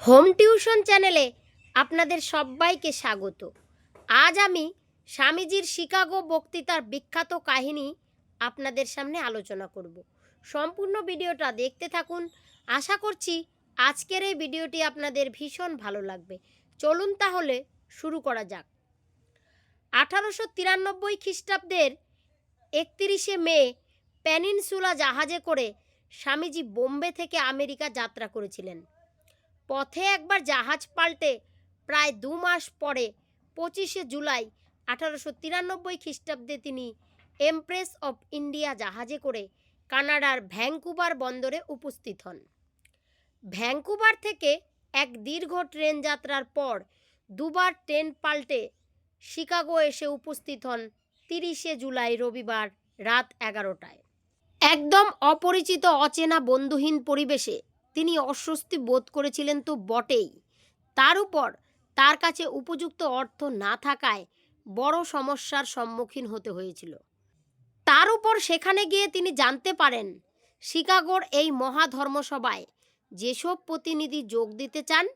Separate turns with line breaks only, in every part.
Home tuition চ্যানেলে আপনাদের সবাইকে স্বাগত। আজ আমি স্বামীজির শিকাগো বক্তৃতার বিখ্যাত কাহিনী আপনাদের সামনে আলোচনা করব। সম্পূর্ণ ভিডিওটা দেখতে থাকুন। আশা করছি আজকের এই ভিডিওটি আপনাদের ভীষণ ভালো লাগবে। চলুন তাহলে শুরু করা যাক। আঠারোশো তিরানব্বই খ্রিস্টাব্দের একত্রিশে মে প্যানিনসুলা জাহাজে করে স্বামীজি বোম্বে থেকে আমেরিকা যাত্রা করেছিলেন। পথে একবার জাহাজ পাল্টে প্রায় দু মাস পরে পঁচিশে জুলাই আঠারোশো তিরানব্বই খ্রিস্টাব্দে তিনি এমপ্রেস অফ ইন্ডিয়া জাহাজে করে কানাডার ভ্যাঙ্কুবার বন্দরে উপস্থিত হন। ভ্যাঙ্কুবার থেকে এক দীর্ঘ ট্রেন যাত্রার পর দুবার ট্রেন পাল্টে শিকাগো এসে উপস্থিত হন তিরিশে জুলাই রবিবার রাত এগারোটায়। একদম অপরিচিত অচেনা বন্ধুহীন পরিবেশে তিনি অস্বস্তি বোধ করেছিলেন তো বটেই। তার উপর তার কাছে উপযুক্ত অর্থ না থাকায় বড় সমস্যার সম্মুখীন হতে হয়েছিল। তার উপর সেখানে গিয়ে তিনি জানতে পারেন, শিকাগোর এই মহাধর্মসভায় যেসব প্রতিনিধি যোগ দিতে চান,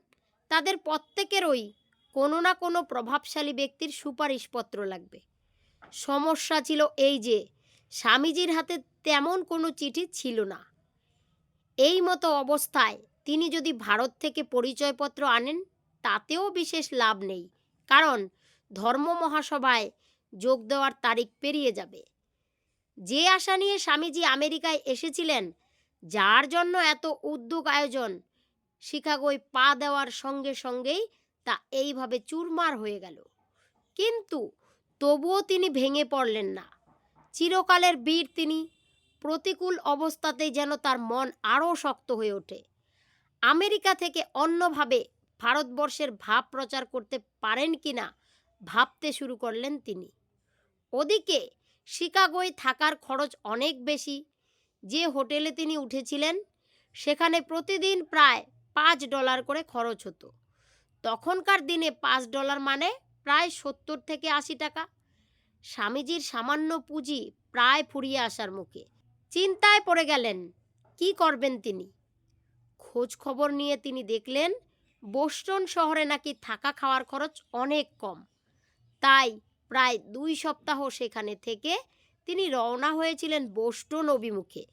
তাদের প্রত্যেকেরই কোনো না কোনো প্রভাবশালী ব্যক্তির সুপারিশপত্র লাগবে। সমস্যা ছিল এই যে, স্বামীজির হাতে তেমন কোনো চিঠি ছিল না। এই মতো অবস্থায় তিনি যদি ভারত থেকে পরিচয়পত্র আনেন, তাতেও বিশেষ লাভ নেই, কারণ ধর্ম মহাসভায় যোগ দেওয়ার তারিখ পেরিয়ে যাবে। যে আশা নিয়ে স্বামীজি আমেরিকায় এসেছিলেন, যার জন্য এত উদ্যোগ আয়োজন, শিকাগোয় পা দেওয়ার সঙ্গে সঙ্গেই তা এইভাবে চুরমার হয়ে গেল। কিন্তু তবুও তিনি ভেঙে পড়লেন না। চিরকালের বীর তিনি প্রতিকূল অবস্থাতেই যেন তার মন আরও শক্ত হয়ে ওঠে। আমেরিকা থেকে অন্যভাবে ভারতবর্ষের ভাব প্রচার করতে পারেন কি না ভাবতে শুরু করলেন তিনি। ওদিকে শিকাগোয় থাকার খরচ অনেক বেশি। যে হোটেলে তিনি উঠেছিলেন, সেখানে প্রতিদিন প্রায় পাঁচ ডলার করে খরচ হতো। তখনকার দিনে পাঁচ ডলার মানে প্রায় সত্তর থেকে আশি টাকা। স্বামীজির সামান্য পুঁজি প্রায় ফুরিয়ে আসার মুখে। চিন্তায় পড়ে গেলেন। কি করবেন তিনি? খোঁজ খবর নিয়ে তিনি দেখলেন, বোস্টন শহরে নাকি থাকা খাওয়ার খরচ অনেক কম। তাই প্রায় দুই সপ্তাহ সেখানে থেকে তিনি রওনা হয়েছিলেন বোস্টন অভিমুখে।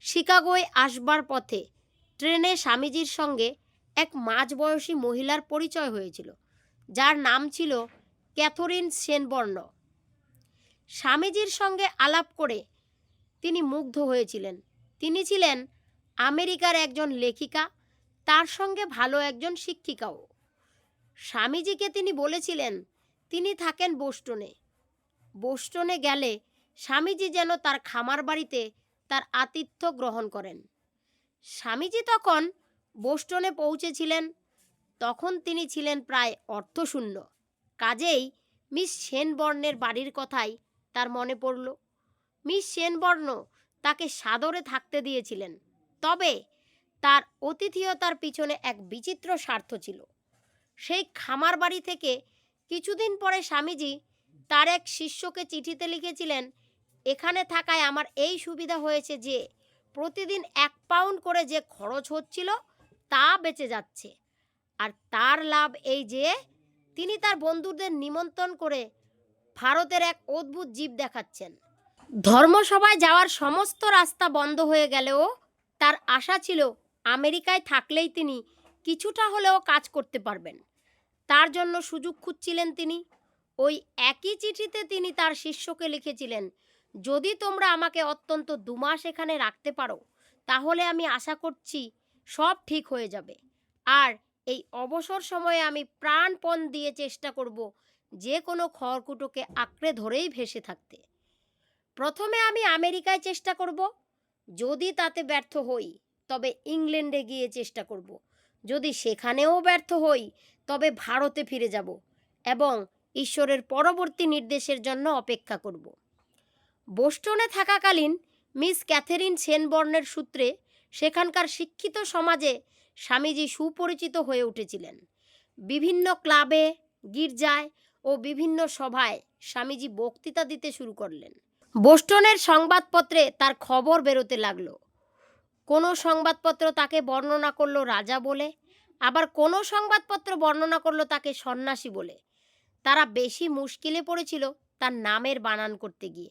শিকাগোয় আসবার পথে ট্রেনে স্বামীজির সঙ্গে এক মাঝবয়সী মহিলার পরিচয় হয়েছিল, যার নাম ছিল ক্যাথরিন সেনবর্ণ স্বামীজির সঙ্গে আলাপ করে তিনি মুগ্ধ হয়েছিলেন। তিনি ছিলেন আমেরিকার একজন লেখিকা, তার সঙ্গে ভালো একজন শিক্ষিকাও। স্বামীজিকে তিনি বলেছিলেন, তিনি থাকেন বোস্টনে। বোস্টনে গেলে স্বামীজি যেন তার খামার বাড়িতে তার আতিথ্য গ্রহণ করেন। স্বামীজি তখন বোস্টনে পৌঁছেছিলেন। তখন তিনি ছিলেন প্রায় অর্থশূন্য কাজেই মিস সেনবর্ণের বাড়ির কথাই তার মনে পড়ল। মিস সেনবর্ণ তাকে সাদরে থাকতে দিয়েছিলেন। তবে তার অতিথিয়তার পিছনে এক বিচিত্র স্বার্থ ছিল। সেই খামার বাড়ি থেকে কিছুদিন পরে স্বামীজি তার এক শিষ্যকে চিঠিতে লিখেছিলেন, এখানে থাকায় আমার এই সুবিধা হয়েছে যে প্রতিদিন এক পাউন্ড করে যে খরচ হচ্ছিল তা বেঁচে যাচ্ছে। আর তার লাভ এই যে তিনি তার বন্ধুদের নিমন্ত্রণ করে ভারতের এক অদ্ভুত জীব দেখাচ্ছেন। ধর্মসভায় যাওয়ার সমস্ত রাস্তা বন্ধ হয়ে গেলেও তার আশা ছিল আমেরিকায় থাকলেই তিনি কিছুটা হলেও কাজ করতে পারবেন। তার জন্য সুযোগ খুঁজছিলেন তিনি। ওই একই চিঠিতে তিনি তার শিষ্যকে লিখেছিলেন, যদি তোমরা আমাকে অত্যন্ত দুমাস এখানে রাখতে পারো, তাহলে আমি আশা করছি সব ঠিক হয়ে যাবে। আর এই অবসর সময়ে আমি প্রাণপণ দিয়ে চেষ্টা করব যে কোনো খড়কুটোকে আঁকড়ে ধরেই ভেসে থাকতে। প্রথমে আমি আমেরিকায় চেষ্টা করব। যদি তাতে ব্যর্থ হই, তবে ইংল্যান্ডে গিয়ে চেষ্টা করব। যদি সেখানেও ব্যর্থ হই, তবে ভারতে ফিরে যাব এবং ঈশ্বরের পরবর্তী নির্দেশের জন্য অপেক্ষা করব। বোস্টনে থাকাকালীন মিস ক্যাথেরিন সেনবর্নের সূত্রে সেখানকার শিক্ষিত সমাজে স্বামীজি সুপরিচিত হয়ে উঠেছিলেন। বিভিন্ন ক্লাবে, গির্জায় ও বিভিন্ন সভায় স্বামীজি বক্তৃতা দিতে শুরু করলেন। বোস্টনের সংবাদপত্রে তার খবর বেরোতে লাগল। কোনো সংবাদপত্র তাকে বর্ণনা করল রাজা বলে, আবার কোনো সংবাদপত্র বর্ণনা করল তাকে সন্ন্যাসী বলে। তারা বেশি মুশকিলে পড়েছিল তার নামের বানান করতে গিয়ে।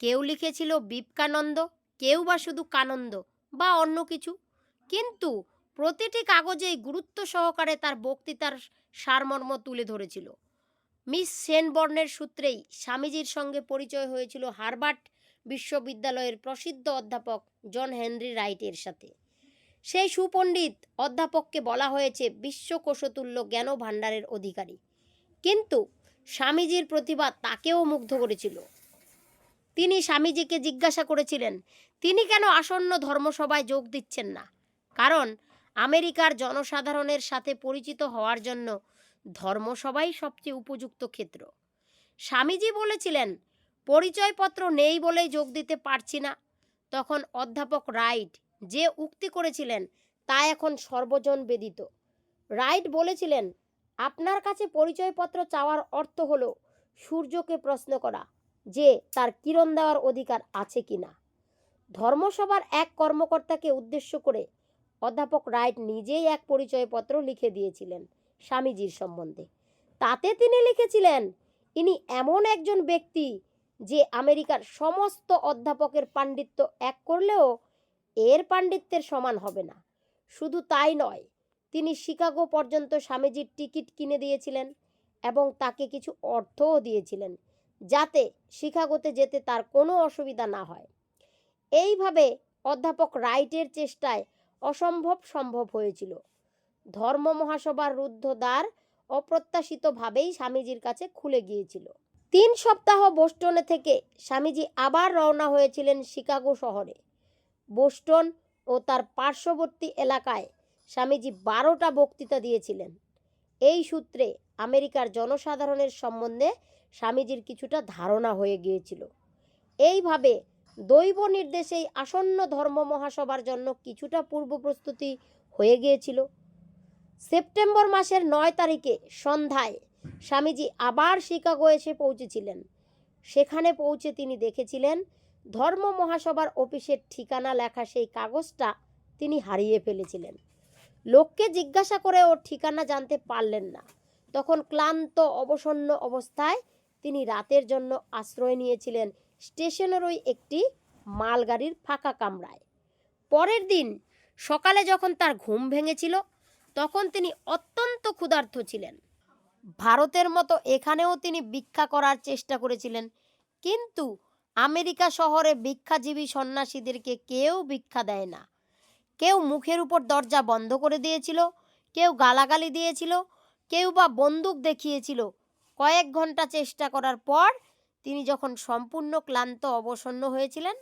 কেউ লিখেছিল বিপকানন্দ কেউ বা শুধু কানন্দ বা অন্য কিছু। কিন্তু প্রতিটি কাগজেই গুরুত্ব সহকারে তার বক্তৃতার সারমর্ম তুলে ধরেছিল। মিস সেনবর্নের সূত্রেই স্বামীজির সঙ্গে পরিচয় হয়েছিল হার্বার্ট বিশ্ববিদ্যালয়ের প্রসিদ্ধ অধ্যাপক জন হেনরি রাইটের সাথে। সেই সুপণ্ডিত অধ্যাপককে বলা হয়েছে বিশ্বকোষতুল্য জ্ঞান ভাণ্ডারের অধিকারী। কিন্তু স্বামীজির প্রতিভা তাকেও মুগ্ধ করেছিল। তিনি স্বামীজিকে জিজ্ঞাসা করেছিলেন, তিনি কেন আসন্ন ধর্মসভায় যোগ দিচ্ছেন না? কারণ আমেরিকার জনসাধারণের সাথে পরিচিত হওয়ার জন্য ধর্মসভাই সবচেয়ে উপযুক্ত ক্ষেত্র। স্বামীজি বলেছিলেন, পরিচয়পত্র নেই বলেই যোগ দিতে পারছি না। তখন অধ্যাপক রাইট যে উক্তি করেছিলেন তা এখন সর্বজন বেদিত। রাইট বলেছিলেন, আপনার কাছে পরিচয়পত্র চাওয়ার অর্থ হলো সূর্যকে প্রশ্ন করা যে তার কিরণ দেওয়ার অধিকার আছে কি না। ধর্মসভার এক কর্মকর্তাকে উদ্দেশ্য করে অধ্যাপক রাইট নিজেই এক পরিচয়পত্র লিখে দিয়েছিলেন। স্বামীজির সম্বন্ধে। তাতে তিনি লিখেছিলেন, ইনি এমন একজন ব্যক্তি যে আমেরিকার সমস্ত অধ্যাপকের পাণ্ডিত্য এক করলেও এর পাণ্ডিত্যের সমান হবে না। শুধু তাই নয়, তিনি শিকাগো পর্যন্ত স্বামীজির টিকিট কিনে দিয়েছিলেন এবং তাকে কিছু অর্থও দিয়েছিলেন যাতে শিকাগোতে যেতে তার কোনো অসুবিধা না হয়। এইভাবে অধ্যাপক রাইটের চেষ্টায় অসম্ভব সম্ভব হয়েছিল। ধর্ম মহাসভার রুদ্ধ দ্বার অপ্রত্যাশিতভাবেই স্বামীজির কাছে খুলে গিয়েছিল। তিন সপ্তাহ বোস্টনে থেকে স্বামীজি আবার রওনা হয়েছিলেন শিকাগো শহরে। বোস্টন ও তার পার্শ্ববর্তী এলাকায় স্বামীজি বারোটা বক্তৃতা দিয়েছিলেন। এই সূত্রে আমেরিকার জনসাধারণের সম্বন্ধে স্বামীজির কিছুটা ধারণা হয়ে গিয়েছিল। এইভাবে দৈব নির্দেশেই আসন্ন ধর্ম মহাসভার জন্য কিছুটা পূর্ব প্রস্তুতি হয়ে গিয়েছিল। সেপ্টেম্বর মাসের নয় তারিখে সন্ধ্যায় স্বামীজি আবার শিকাগো এসে পৌঁছেছিলেন। সেখানে পৌঁছে তিনি দেখেছিলেন ধর্ম মহাসভার অফিসের ঠিকানা লেখা সেই কাগজটা তিনি হারিয়ে ফেলেছিলেন। লোককে জিজ্ঞাসা করে ওর ঠিকানা জানতে পারলেন না। তখন ক্লান্ত, অবসন্ন অবস্থায় তিনি রাতের জন্য আশ্রয় নিয়েছিলেন স্টেশনের ওই একটি মালগাড়ির ফাঁকা কামরায়। পরের দিন সকালে যখন তার ঘুম ভেঙেছিল তখন তিনি অত্যন্ত ক্ষুধার্ত ছিলেন। ভারতের মতো এখানেও তিনি ভিক্ষা করার চেষ্টা করেছিলেন। কিন্তু আমেরিকা শহরে ভিক্ষাজীবী সন্ন্যাসীদেরকে কেউ ভিক্ষা দেয় না। কেউ মুখের উপর দরজা বন্ধ করে দিয়েছিল, কেউ গালাগালি দিয়েছিল, কেউ বা বন্দুক দেখিয়েছিল। কয়েক ঘণ্টা চেষ্টা করার পর তিনি যখন সম্পূর্ণ ক্লান্ত, অবসন্ন হয়েছিলেন,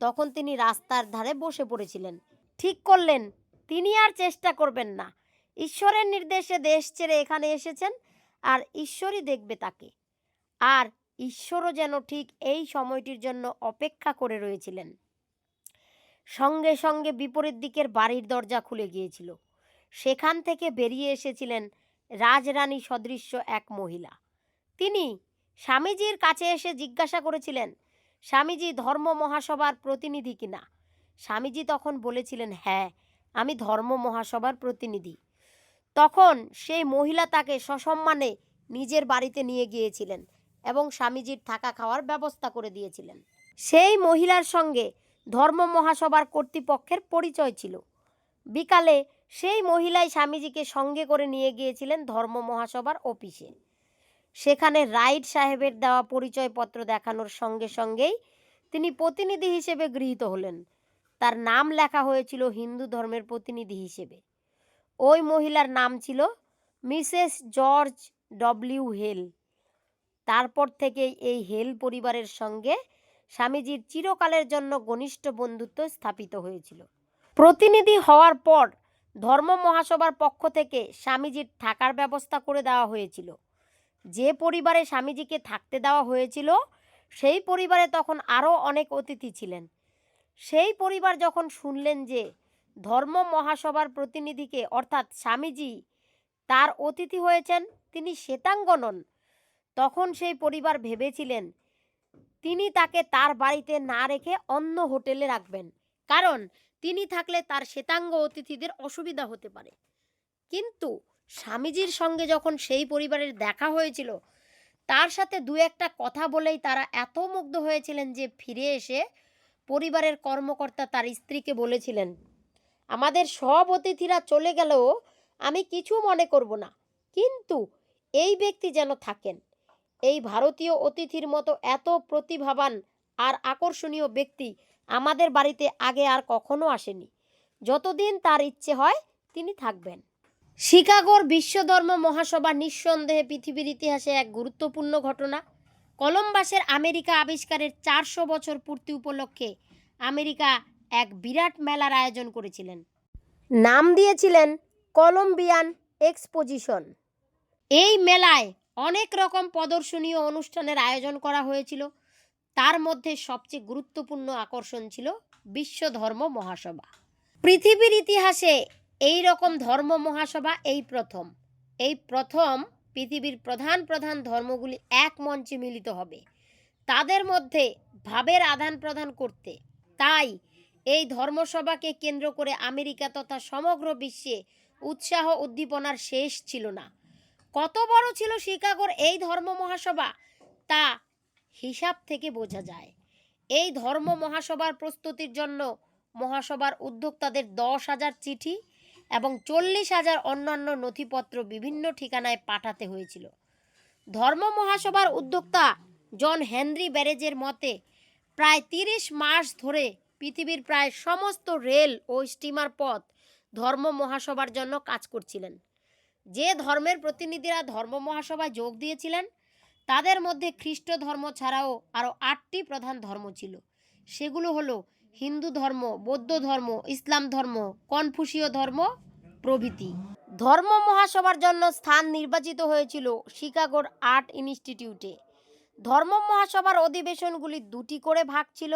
তখন তিনি রাস্তার ধারে বসে পড়েছিলেন। ঠিক করলেন তিনি আর চেষ্টা করবেন না। ঈশ্বরের নির্দেশে দেশ ছেড়ে এখানে এসেছেন আর ঈশ্বরই দেখবে তাকে। আর ঈশ্বরও যেন ঠিক এই সময়টির জন্য অপেক্ষা করে রয়েছিলেন। সঙ্গে সঙ্গে বিপরীত দিকের বাড়ির দরজা খুলে গিয়েছিল। সেখান থেকে বেরিয়ে এসেছিলেন রাজরানী সদৃশ্য এক মহিলা। তিনি স্বামীজির কাছে এসে জিজ্ঞাসা করেছিলেন, স্বামীজি ধর্ম মহাসভার প্রতিনিধি কিনা স্বামীজি তখন বলেছিলেন হ্যাঁ আমি ধর্ম মহাসভার প্রতিনিধি। তখন সেই মহিলা তাকে সসম্মানে নিজের বাড়িতে নিয়ে গিয়েছিলেন এবং স্বামীজির থাকা খাওয়ার ব্যবস্থা করে দিয়েছিলেন। সেই মহিলার সঙ্গে ধর্ম মহাসভার কর্তৃপক্ষের পরিচয় ছিল। বিকালে সেই মহিলাই স্বামীজিকে সঙ্গে করে নিয়ে গিয়েছিলেন ধর্ম মহাসভার অফিসে। সেখানে রাইট সাহেবের দেওয়া পরিচয়পত্র দেখানোর সঙ্গে সঙ্গেই তিনি প্রতিনিধি হিসেবে গৃহীত হলেন। তার নাম লেখা হয়েছিল হিন্দু ধর্মের প্রতিনিধি হিসেবে। ওই মহিলার নাম ছিল মিসেস জর্জ ডব্লিউ হেল। তারপর থেকেই এই হেল পরিবারের সঙ্গে স্বামীজির চিরকালের জন্য ঘনিষ্ঠ বন্ধুত্ব স্থাপিত হয়েছিল। প্রতিনিধি হওয়ার পর ধর্ম মহাসভার পক্ষ থেকে স্বামীজির থাকার ব্যবস্থা করে দেওয়া হয়েছিল। যে পরিবারে স্বামীজিকে থাকতে দেওয়া হয়েছিল, সেই পরিবারে তখন আরও অনেক অতিথি ছিলেন। সেই পরিবার যখন শুনলেন যে ধর্ম মহাসভার প্রতিনিধিকে, অর্থাৎ স্বামীজি, তার অতিথি হয়েছেন, তিনি শ্বেতাঙ্গ নন তখন সেই পরিবার ভেবেছিলেন তিনি তাকে তার বাড়িতে না রেখে অন্য হোটেলে রাখবেন। কারণ তিনি থাকলে তার শ্বেতাঙ্গ অতিথিদের অসুবিধা হতে পারে। কিন্তু স্বামীজির সঙ্গে যখন সেই পরিবারের দেখা হয়েছিল, তার সাথে দু একটা কথা বলেই তারা এত মুগ্ধ হয়েছিলেন যে ফিরে এসে পরিবারের কর্মকর্তা তার স্ত্রীকে বলেছিলেন, আমাদের সব অতিথিরা চলে গেলেও আমি কিছু মনে করব না। কিন্তু এই ব্যক্তি যেন থাকেন। এই ভারতীয় অতিথির মতো এত প্রতিভাবান আর আকর্ষণীয় ব্যক্তি আমাদের বাড়িতে আগে আর কখনো আসেনি। যতদিন তার ইচ্ছে হয় তিনি থাকবেন। শিকাগোর বিশ্বধর্ম মহাসভা নিঃসন্দেহে পৃথিবীর ইতিহাসে এক গুরুত্বপূর্ণ ঘটনা। কলম্বাসের আমেরিকা আবিষ্কারের চারশো বছর পূর্তি উপলক্ষে আমেরিকা এক বিরাট মেলার আয়োজন করেছিলেন। নাম দিয়েছিলেন কলম্বিয়ান এক্সপোজিশন। এই মেলায় অনেক রকম প্রদর্শনী ও অনুষ্ঠানের আয়োজন করা হয়েছিল। তার মধ্যে সবচেয়ে গুরুত্বপূর্ণ আকর্ষণ ছিল বিশ্ব ধর্ম মহাসভা। পৃথিবীর ইতিহাসে এই রকম ধর্ম মহাসভা এই প্রথম। এই প্রথম পৃথিবীর প্রধান প্রধান ধর্মগুলি এক মঞ্চে মিলিত হবে। তাদের মধ্যে ভাবের আদান প্রদান করতে। তাই এই ধর্মসভাকে কেন্দ্র করে আমেরিকা তথা সমগ্র বিশ্বে উৎসাহ উদ্দীপনার শেষ ছিল না। কত বড় ছিল শিকাগোর এই ধর্ম মহাসভা তা হিসাব থেকে বোঝা যায়। এই ধর্ম মহাসভার প্রস্তুতির জন্য মহাসভার উদ্যোক্তাদের দশ হাজার চিঠি এবং চল্লিশ হাজার অন্যান্য নথিপত্র বিভিন্ন ঠিকানায় পাঠাতে হয়েছিল। ধর্ম মহাসভার উদ্যোক্তা জন হেনরি ব্যারেজের মতে, প্রায় তিরিশ মাস ধরে পৃথিবীর প্রায় সমস্ত রেল ও স্টিমার পথ ধর্ম মহাসভার জন্য কাজ করছিলেন। যে ধর্মের প্রতিনিধিরা ধর্ম মহাসভায় যোগ দিয়েছিলেন, তাদের মধ্যে খ্রিস্ট ধর্ম ছাড়াও আরও আটটি প্রধান ধর্ম ছিল। সেগুলো হলো হিন্দু ধর্ম, বৌদ্ধ ধর্ম, ইসলাম ধর্ম, কনফুসীয় ধর্ম, প্রভৃতি। ধর্ম মহাসভার জন্য স্থান নির্বাচিত হয়েছিল শিকাগোর আর্ট ইনস্টিটিউটে। ধর্ম মহাসভার অধিবেশনগুলি দুটি করে ভাগ ছিল,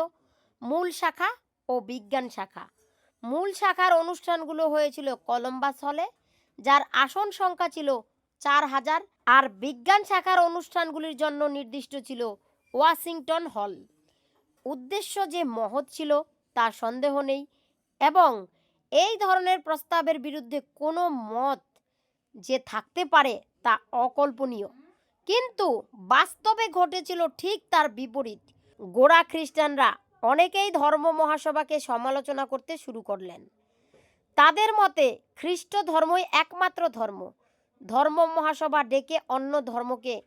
মূল শাখা ও বিজ্ঞান শাখা। মূল শাখার অনুষ্ঠানগুলো হয়েছিল কলম্বাস হলে, যার আসন সংখ্যা ছিল চার হাজার, আর বিজ্ঞান শাখার অনুষ্ঠানগুলির জন্য নির্দিষ্ট ছিল ওয়াশিংটন হল। উদ্দেশ্য যে মহৎ ছিল তা সন্দেহ নেই এবং এই ধরনের প্রস্তাবের বিরুদ্ধে কোনো মত যে থাকতে পারে তা অকল্পনীয়। কিন্তু বাস্তবে ঘটেছিল ঠিক তার বিপরীত। গোড়া খ্রিস্টানরা অনেকেই ধর্ম মহাসভাকে সমালোচনা করতে শুরু করলেন। তাদের মতে খ্রিস্ট ধর্মই একমাত্র ধর্ম। ধর্ম মহাসভা ডেকে অন্য ধর্মকে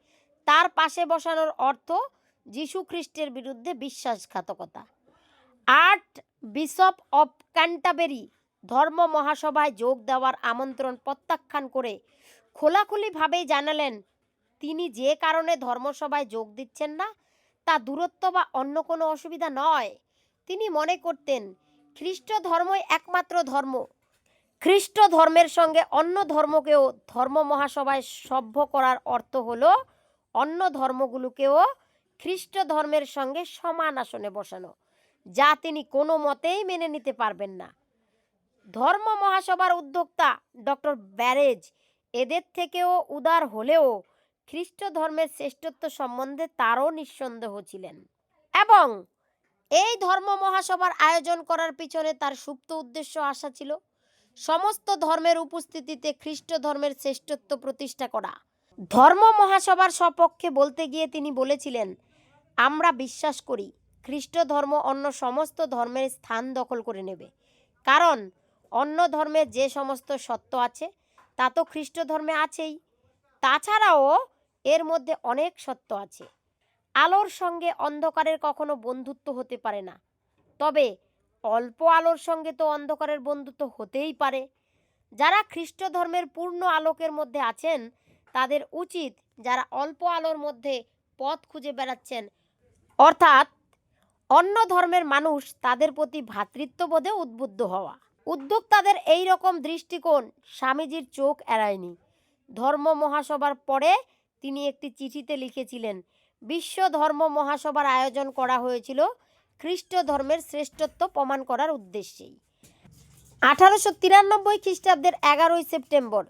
তার পাশে বসানোর অর্থ যীশু খ্রিস্টের বিরুদ্ধে বিশ্বাসঘাতকতা। আর্ট বিশপ অফ ক্যান্টাবেরি ধর্ম মহাসভায় যোগ দেওয়ার আমন্ত্রণ প্রত্যাখ্যান করে খোলাখুলিভাবেই জানালেন, তিনি যে কারণে ধর্মসভায় যোগ দিচ্ছেন না, তা দূরত্ব বা অন্য কোনো অসুবিধা নয়। তিনি মনে করতেন, খ্রিস্ট ধর্মই একমাত্র ধর্ম। খ্রিস্ট ধর্মের সঙ্গে অন্য ধর্মকেও ধর্ম মহাসভায় সভ্য করার অর্থ হল, অন্য ধর্মগুলোকেও খ্রিস্ট ধর্মের সঙ্গে সমান আসনে বসানো। যা তিনি কোনো মতেই মেনে নিতে পারবেন না। ধর্ম মহাসভার উদ্যোক্তা ডক্টর ব্যারেজ এদের থেকেও উদার হলেও খ্রিস্ট ধর্মের শ্রেষ্ঠত্ব সম্বন্ধে তারও নিঃসন্দেহ ছিলেন এবং এই ধর্ম মহাসভার আয়োজন করার পিছনে তার সুপ্ত উদ্দেশ্য আশা ছিল সমস্ত ধর্মের উপস্থিতিতে খ্রিস্ট ধর্মের শ্রেষ্ঠত্ব প্রতিষ্ঠা করা। ধর্ম মহাসভার সপক্ষে বলতে গিয়ে তিনি বলেছিলেন, আমরা বিশ্বাস করি খ্রিস্ট ধর্ম অন্য সমস্ত ধর্মের স্থান দখল করে নেবে। কারণ, অন্য ধর্মে যে সমস্ত সত্য আছে, তা তো খ্রিস্ট ধর্মে আছেই। তাছাড়াও, এর মধ্যে অনেক সত্য আছে। আলোর সঙ্গে অন্ধকারের কখনো বন্ধুত্ব হতে পারে না। তবে, অল্প আলোর সঙ্গে তো অন্ধকারের বন্ধুত্ব হতেই পারে। যারা খ্রিস্ট ধর্মের পূর্ণ আলোকের মধ্যে আছেন, তাদের উচিত যারা অল্প আলোর মধ্যে পথ খুঁজে বেড়াচ্ছেন, অর্থাৎ অন্য ধর্মের মানুষ তাদের প্রতি ভ্রাতৃত্ববোধে উদ্বুদ্ধ হওয়া। উদ্যোক্তাদের এই রকম দৃষ্টিকোণ স্বামীজির চোখ এড়ায়নি। ধর্ম মহাসভার পরে তিনি একটি চিঠিতে লিখেছিলেন, বিশ্ব ধর্ম মহাসভার আয়োজন করা হয়েছিল খ্রিস্ট ধর্মের শ্রেষ্ঠত্ব প্রমাণ করার উদ্দেশ্যেই। আঠারোশো তিরানব্বই খ্রিস্টাব্দের এগারোই সেপ্টেম্বর,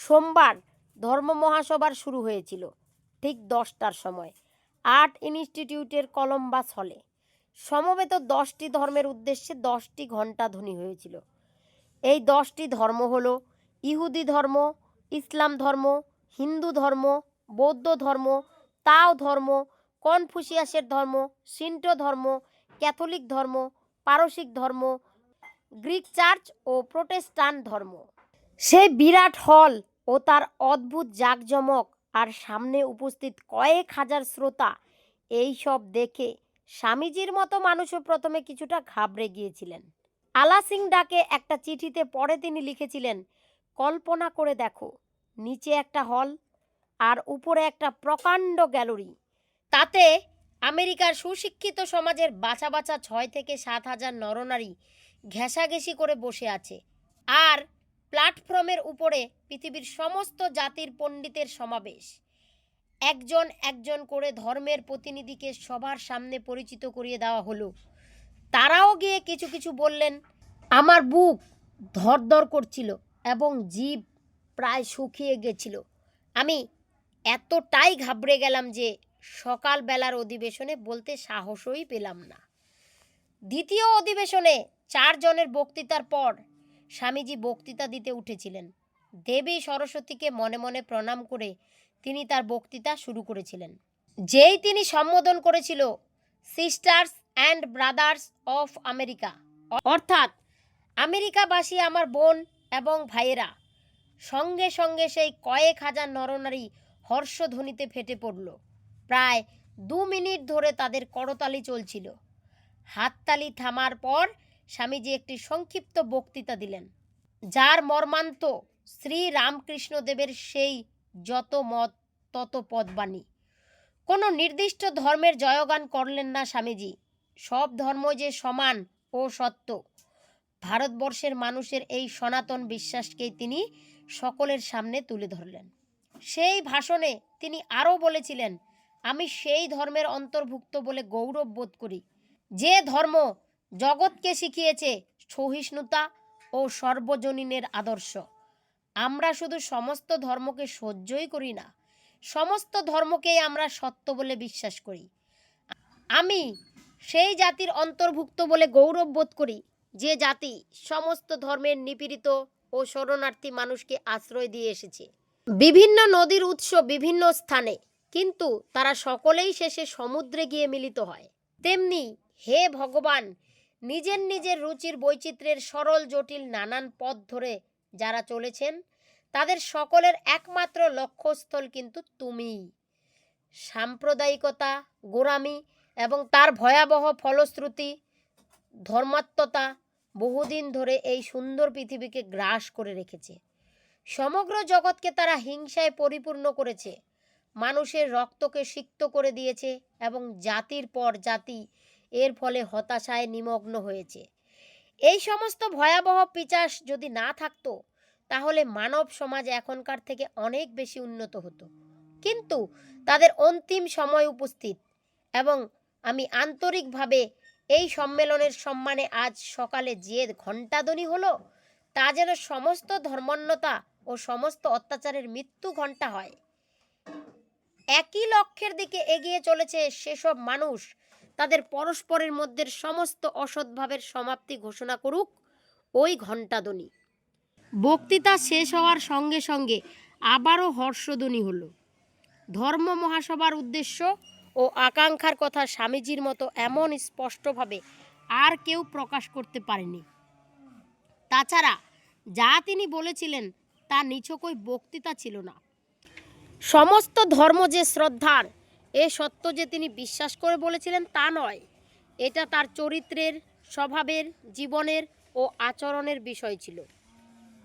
সোমবার ধর্ম মহাসভার শুরু হয়েছিল, ঠিক দশটার সময়। আর্ট ইনস্টিটিউটের কলম্বাস হলে। সমবেত দশটি ধর্মের উদ্দেশ্যে দশটি ঘণ্টা ধ্বনি হয়েছিল। এই দশটি ধর্ম হল ইহুদি ধর্ম, ইসলাম ধর্ম, হিন্দু ধর্ম, বৌদ্ধ ধর্ম, তাও ধর্ম, কনফুসিয়াসের ধর্ম, সিন্টো ধর্ম, ক্যাথলিক ধর্ম, পারসিক ধর্ম, গ্রিক চার্চ ও প্রোটেস্টান্ট ধর্ম। সেই বিরাট হল ও তার অদ্ভুত জাঁকজমক আর সামনে উপস্থিত কয়েক হাজার শ্রোতা এই সব দেখে স্বামীজির মতো মানুষও প্রথমে কিছুটা ঘাবড়ে গিয়েছিলেন। আলা সিং ডাকে একটা চিঠিতে পরে তিনি লিখেছিলেন, কল্পনা করে দেখো, নিচে একটা হল আর উপরে একটা প্রকাণ্ড গ্যালারি। তাতে আমেরিকার সুশিক্ষিত সমাজের বাছা বাছা ছয় থেকে সাত হাজার নরনারী ঘেঁষাঘেঁষি করে বসে আছে আর প্ল্যাটফর্মের উপরে পৃথিবীর সমস্ত জাতির পণ্ডিতের সমাবেশ। একজন একজন করে ধর্মের প্রতিনিধিকে সবার সামনে পরিচিত করিয়ে দেওয়া হলো। তারাও গিয়ে কিছু কিছু বললেন, আমার বুক ধরধর করছিল এবং জীব প্রায় শুকিয়ে গেছিল। আমি এতটাই ঘাবড়ে গেলাম যে সকালবেলার অধিবেশনে বলতে সাহসই পেলাম না। দ্বিতীয় অধিবেশনে চারজনের বক্তৃতার পর স্বামীজি বক্তৃতা দিতে উঠেছিলেন। দেবী সরস্বতীকে মনে মনে প্রণাম করে তিনি তার বক্তৃতা শুরু করেছিলেন। যেই তিনি সম্বোধন করেছিল sisters and brothers of America অর্থাৎ আমেরিকাবাসী আমার বোন এবং ভাইয়েরা, সঙ্গে সঙ্গে সেই কয়েক হাজার নরনারী হর্ষধ্বনিতে ফেটে পড়ল। প্রায় দু মিনিট ধরে তাদের করতালি চলছিল। হাততালি থামার পর স্বামীজি একটি সংক্ষিপ্ত বক্তৃতা দিলেন, যার মর্মান্ত শ্রী রামকৃষ্ণদেবের সেই যত মত, তত পদবাণী। কোনো নির্দিষ্ট ধর্মের জয়গান করলেন না স্বামীজি। সব ধর্ম যে সমান ও সত্য, ভারতবর্ষের মানুষের এই সনাতন বিশ্বাসকেই তিনি সকলের সামনে তুলে ধরলেন। সেই ভাষণে তিনি আরও বলেছিলেন, আমি সেই ধর্মের অন্তর্ভুক্ত বলে গৌরব বোধ করি। যে ধর্ম জগৎকে শিখিয়েছে সহিষ্ণুতা ও সর্বজনীনের আদর্শ। আমরা শুধু সমস্ত ধর্মকে সহ্যই করি না, সমস্ত ধর্মকেই আমরা সত্য বলে বিশ্বাস করি। আমি সেই জাতির অন্তর্ভুক্ত বলে গৌরব বোধ করি, যে জাতি সমস্ত ধর্মের নিপীড়িত ও শরণার্থী মানুষকে আশ্রয় দিয়ে এসেছে। বিভিন্ন নদীর উৎস বিভিন্ন স্থানে, কিন্তু তারা সকলেই শেষে সমুদ্রে গিয়ে মিলিত হয়। তেমনি হে ভগবান, নিজের নিজের রুচির বৈচিত্র্যের সরল জটিল নানান পথ ধরে যারা চলেছেন, তাদের সকলের একমাত্র লক্ষ্যস্থল কিন্তু তুমি সাম্প্রদায়িকতা গোরামি এবং তার ভয়াবহ ফলশ্রুতি, ধর্মাত্মতা বহুদিন ধরে এই সুন্দর পৃথিবীকে গ্রাস করে রেখেছে। সমগ্র জগৎকে তারা হিংসায় পরিপূর্ণ করেছে, মানুষের রক্তকে সিক্ত করে দিয়েছে এবং জাতির পর জাতি এর ফলে হতাশায় নিমগ্ন হয়েছে। এই সমস্ত ভয়াবহ পিচাস যদি না থাকতো, তাহলে মানব সমাজ এখনকার থেকে অনেক বেশি উন্নত হতো। কিন্তু তাদের অন্তিম সময় উপস্থিত এবং আমি আন্তরিকভাবে এই সম্মেলনের সম্মানে আজ সকালে যে ঘণ্টাধ্বনি হলো, তা যেন সমস্ত ধর্মান্যতা ও সমস্ত অত্যাচারের মৃত্যু ঘণ্টা হয়। একই লক্ষ্যের দিকে এগিয়ে চলেছে সেসব মানুষ তাদের পরস্পরের মধ্যে সমস্ত অসৎভাবের সমাপ্তি ঘোষণা করুক। ওই ঘণ্টাধ্বনি। বক্তৃতা শেষ হওয়ার সঙ্গে সঙ্গে আবারও হর্ষধ্বনি হলো। ধর্ম মহাসভার উদ্দেশ্য ও আকাঙ্ক্ষার কথা স্বামীজির মতো এমন স্পষ্টভাবে আর কেউ প্রকাশ করতে পারেনি। তাছাড়া যা তিনি বলেছিলেন তা নিছকই বক্তৃতা ছিল না। সমস্ত ধর্ম যে শ্রদ্ধার এ সত্য যে তিনি বিশ্বাস করে বলেছিলেন তা নয়। এটা তার চরিত্রের, স্বভাবের, জীবনের ও আচরণের বিষয় ছিল।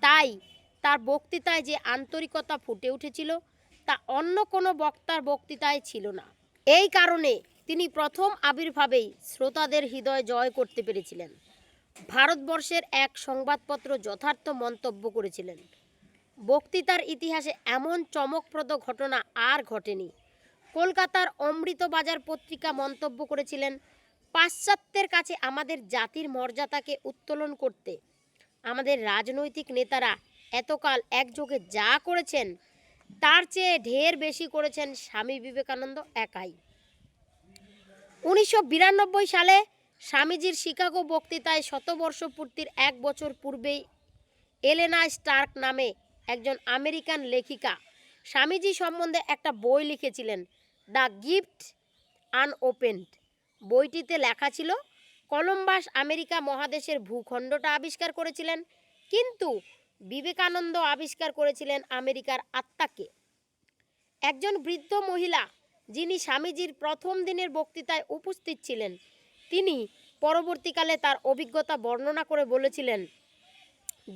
তাই তার বক্তৃতায় যে আন্তরিকতা ফুটে উঠেছিল, তা অন্য কোনো বক্তার বক্তৃতায় ছিল না। এই কারণে তিনি প্রথম আবির্ভাবেই শ্রোতাদের হৃদয় জয় করতে পেরেছিলেন। ভারতবর্ষের এক সংবাদপত্র যথার্থ মন্তব্য করেছিলেন। বক্তৃতার ইতিহাসে এমন চমকপ্রদ ঘটনা আর ঘটেনি। কলকাতার অমৃতবাজার পত্রিকা মন্তব্য করেছিলেন, পাশ্চাত্যের কাছে আমাদের জাতির মর্যাদাকে উত্তোলন করতে, আমাদের রাজনৈতিক নেতারা এতকাল একযোগে যা করেছেন, তার চেয়ে ঢের বেশি করেছেন স্বামী বিবেকানন্দ একাই। উনিশশো বিরানব্বই সালে স্বামীজির শিকাগো বক্তৃতায় শতবর্ষ পূর্তির এক বছর পূর্বেই এলেনা স্টার্ক নামে একজন আমেরিকান লেখিকা স্বামীজি সম্বন্ধে একটা বই লিখেছিলেন দ্য গিফট আনওপেন্ড। বইটিতে লেখা ছিল, কলম্বাস আমেরিকা মহাদেশের ভূখণ্ডটা আবিষ্কার করেছিলেন, কিন্তু বিবেকানন্দ আবিষ্কার করেছিলেন আমেরিকার আত্মাকে। একজন বৃদ্ধ মহিলা, যিনি স্বামীজির প্রথম দিনের বক্তৃতায় উপস্থিত ছিলেন, তিনি পরবর্তীকালে তার অভিজ্ঞতা বর্ণনা করে বলেছিলেন,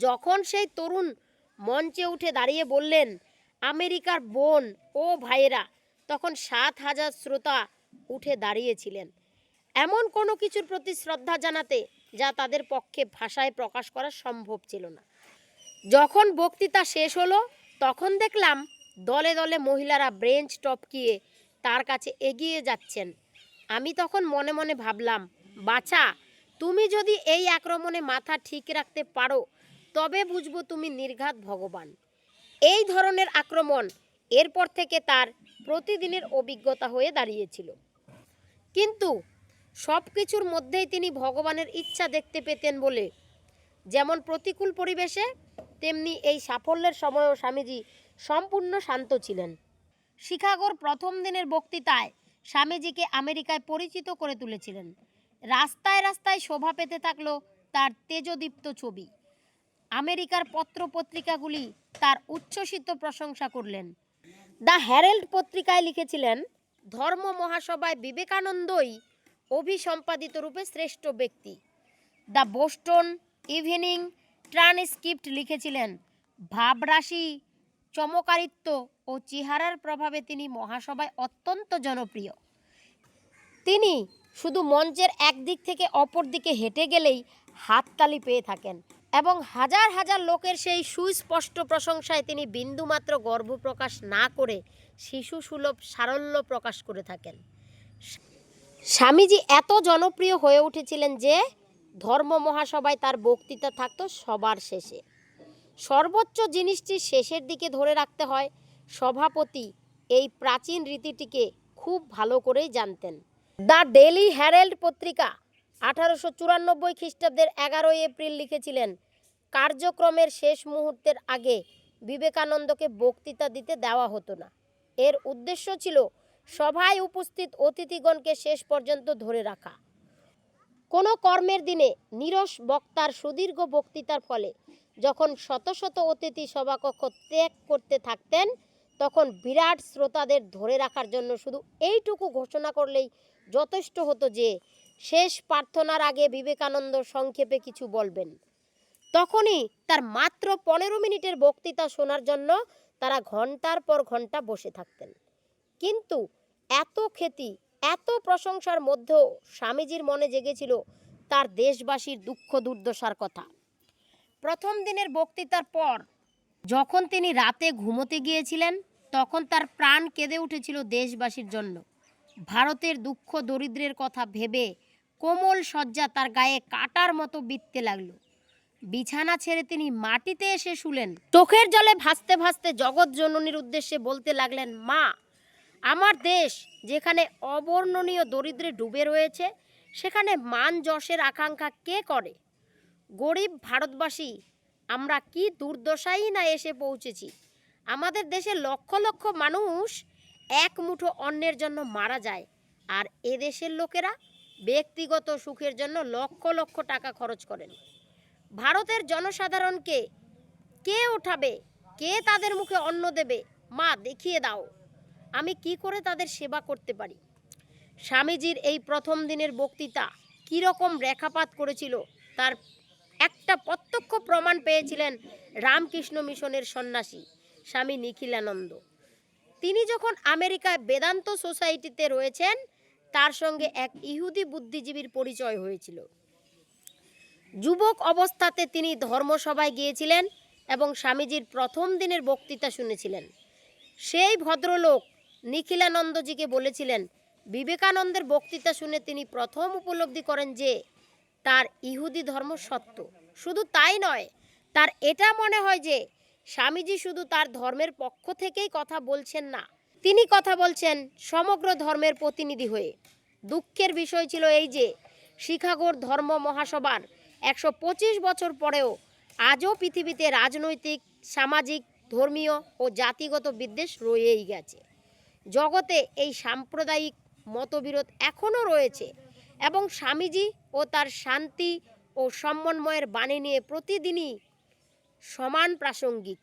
যখন সেই তরুণ মঞ্চে উঠে দাঁড়িয়ে বললেন, আমেরিকার বোন ও ভাইয়েরা তখন সাত হাজার শ্রোতা উঠে দাঁড়িয়েছিলেন। এমন কোনো কিছুর প্রতি শ্রদ্ধা জানাতে যা তাদের পক্ষে ভাষায় প্রকাশ করা সম্ভব ছিল না। যখন বক্তৃতা শেষ হলো, তখন দেখলাম দলে দলে মহিলারা ব্রেঞ্চ টপকিয়ে তার কাছে এগিয়ে যাচ্ছেন। আমি তখন মনে মনে ভাবলাম, বাছা, তুমি যদি এই আক্রমণে মাথা ঠিক রাখতে পারো, তবে বুঝব তুমি নির্ঘাত ভগবান। এই ধরনের আক্রমণ এরপর থেকে তার প্রতিদিনের অভিজ্ঞতা হয়ে দাঁড়িয়েছিল। কিন্তু সব কিছুর মধ্যেই তিনি ভগবানের ইচ্ছা দেখতে পেতেন বলে। যেমন প্রতিকূল পরিবেশে, তেমনি এই সাফল্যের সময়ও স্বামীজি সম্পূর্ণ শান্ত ছিলেন। শিকাগোর প্রথম দিনের বক্তৃতায় স্বামীজিকে আমেরিকায় পরিচিত করে তুলেছিলেন। রাস্তায় রাস্তায় শোভা পেতে থাকল তার তেজদীপ্ত ছবি। আমেরিকার পত্র পত্রিকাগুলি তার উচ্ছ্বসিত প্রশংসা করলেন। দ্য হ্যারেল্ড পত্রিকায় লিখেছিলেন, ধর্ম মহাসভায় বিবেকানন্দই অভিসম্পাদিত রূপে শ্রেষ্ঠ ব্যক্তি। দ্য বোস্টন ইভিনিং ট্রান্সক্রিপ্ট লিখেছিলেন ভাবরাশি চমকারিত্ব ও চেহারার প্রভাবে তিনি মহাসভায় অত্যন্ত জনপ্রিয়। তিনি শুধু মঞ্চের একদিক থেকে অপর দিকে হেঁটে গেলেই হাততালি পেয়ে থাকেন। এবং হাজার হাজার লোকের সেই সুস্পষ্ট প্রশংসায় তিনি বিন্দুমাত্র গর্ব প্রকাশ না করে শিশু সুলভ সারল্য প্রকাশ করে থাকেন। স্বামীজি এত জনপ্রিয় হয়ে উঠেছিলেন যে ধর্ম মহাসভায় তার বক্তৃতা থাকতো সবার শেষে। সর্বোচ্চ জিনিসটি শেষের দিকে ধরে রাখতে হয়, সভাপতি এই প্রাচীন রীতিটিকে খুব ভালো করেই জানতেন। দ্য ডেলি হ্যারেল্ড পত্রিকা আঠারোশো চুরানব্বই খ্রিস্টাব্দের এগারোই এপ্রিল লিখেছিলেন, কার্যক্রমের শেষ মুহূর্তের আগে বিবেকানন্দকে বক্তৃতা দিতে দেওয়া হতো না। এর উদ্দেশ্য ছিল সভায় উপস্থিত অতিথিগণকে শেষ পর্যন্ত ধরে রাখা। কোনো কর্মের দিনে নিরস বক্তার সুদীর্ঘ বক্তৃতার ফলে যখন শত শত অতিথি সভাকক্ষ ত্যাগ করতে থাকতেন, তখন বিরাট শ্রোতাদের ধরে রাখার জন্য শুধু এইটুকু ঘোষণা করলেই যথেষ্ট হতো যে শেষ প্রার্থনার আগে বিবেকানন্দ সংক্ষেপে কিছু বলবেন। তখনই তার মাত্র পনেরো মিনিটের বক্তৃতা শোনার জন্য তারা ঘণ্টার পর ঘণ্টা বসে থাকতেন। কিন্তু এত খ্যাতি, এত প্রশংসার মধ্যেও স্বামীজির মনে জেগেছিল তার দেশবাসীর দুঃখ দুর্দশার কথা। প্রথম দিনের বক্তৃতার পর যখন তিনি রাতে ঘুমোতে গিয়েছিলেন, তখন তার প্রাণ কেঁদে উঠেছিল দেশবাসীর জন্য। ভারতের দুঃখ দরিদ্রের কথা ভেবে কোমল শয্যা তার গায়ে কাটার মতো বিততে লাগল। বিছানা ছেড়ে তিনি মাটিতে এসে শুলেন। চোখের জলে ভাসতে ভাসতে জগৎ জননীর উদ্দেশ্যে বলতে লাগলেন, মা, আমার দেশ যেখানে অবর্ণনীয় দরিদ্রে ডুবে রয়েছে, সেখানে মান যশের আকাঙ্ক্ষা কে করে? গরিব ভারতবাসী, আমরা কি দুর্দশাই না এসে পৌঁছেছি? আমাদের দেশে লক্ষ লক্ষ মানুষ এক মুঠো অন্যের জন্য মারা যায়, আর এদেশের লোকেরা ব্যক্তিগত সুখের জন্য লক্ষ লক্ষ টাকা খরচ করেন। ভারতের জনসাধারণকে কে ওঠাবে, কে তাদের মুখে অন্ন দেবে, মা দেখিয়ে দাও। আমি কি করে তাদের সেবা করতে পারি? স্বামীজির এই প্রথম দিনের বক্তৃতা কীরকম রেখাপাত করেছিল, তার একটা প্রত্যক্ষ প্রমাণ পেয়েছিলেন রামকৃষ্ণ মিশনের সন্ন্যাসী স্বামী নিখিলানন্দ। তিনি যখন আমেরিকায় বেদান্ত সোসাইটিতে রয়েছেন তার সঙ্গে এক ইহুদি বুদ্ধিজীবীর পরিচয় হয়েছিল। যুবক অবস্থাতে তিনি ধর্মসভায় গিয়েছিলেন এবং স্বামীজির প্রথম দিনের বক্তৃতা শুনেছিলেন। সেই ভদ্রলোক নিখিলানন্দজিকে বলেছিলেন, বিবেকানন্দের বক্তৃতা শুনে তিনি প্রথম উপলব্ধি করেন যে, তার ইহুদি ধর্ম সত্য। শুধু তাই নয়, তার এটা মনে হয় যে, স্বামীজি শুধু তার ধর্মের পক্ষ থেকেই কথা বলছেন না। তিনি কথা বলছেন সমগ্র ধর্মের প্রতিনিধি হয়ে। দুঃখের বিষয় ছিল এই যে, শিকাগোর ধর্ম মহাসভার একশো পঁচিশ বছর পরেও আজও পৃথিবীতে রাজনৈতিক, সামাজিক, ধর্মীয় ও জাতিগত বিদ্বেষ রয়েই গেছে। জগতে এই সাম্প্রদায়িক মতবিরোধ এখনও রয়েছে এবং স্বামীজি ও তার শান্তি ও সম্মন্বয়ের বাণী নিয়ে প্রতিদিনই সমান প্রাসঙ্গিক।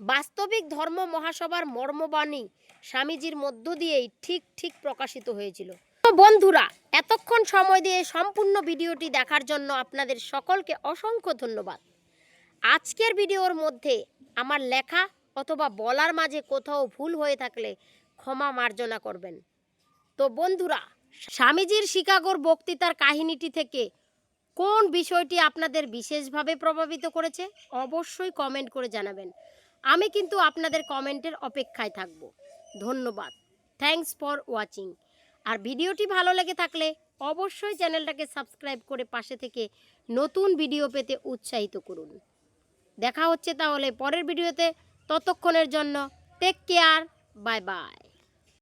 বাস্তবিক ধর্ম মহাসভার মর্মবাণী স্বামীজির মধ্য দিয়েই ঠিক ঠিক প্রকাশিত হয়েছিল। বন্ধুরা, এতক্ষণ সময় দিয়ে সম্পূর্ণ ভিডিওটি দেখার জন্য আপনাদের সকলকে অসংখ্য ধন্যবাদ। আজকের ভিডিওর মধ্যে আমার লেখা অথবা বলার মাঝে কোথাও ভুল হয়ে থাকলে ক্ষমা মার্জনা করবেন। তো বন্ধুরা, স্বামীজির শিকাগোর বক্তৃতার কাহিনীটি থেকে কোন বিষয়টি আপনাদের বিশেষভাবে প্রভাবিত করেছে, অবশ্যই কমেন্ট করে জানাবেন। আমি কিন্তু আপনাদের কমেন্টের অপেক্ষায় থাকব। ধন্যবাদ। থ্যাংকস ফর ওয়াচিং আর ভিডিওটি ভালো লেগে থাকলে অবশ্যই চ্যানেলটাকে সাবস্ক্রাইব করে পাশে থেকে নতুন ভিডিও পেতে উৎসাহিত করুন। দেখা হচ্ছে তাহলে পরের ভিডিওতে। ততক্ষণের জন্য টেক কেয়ার বাই বাই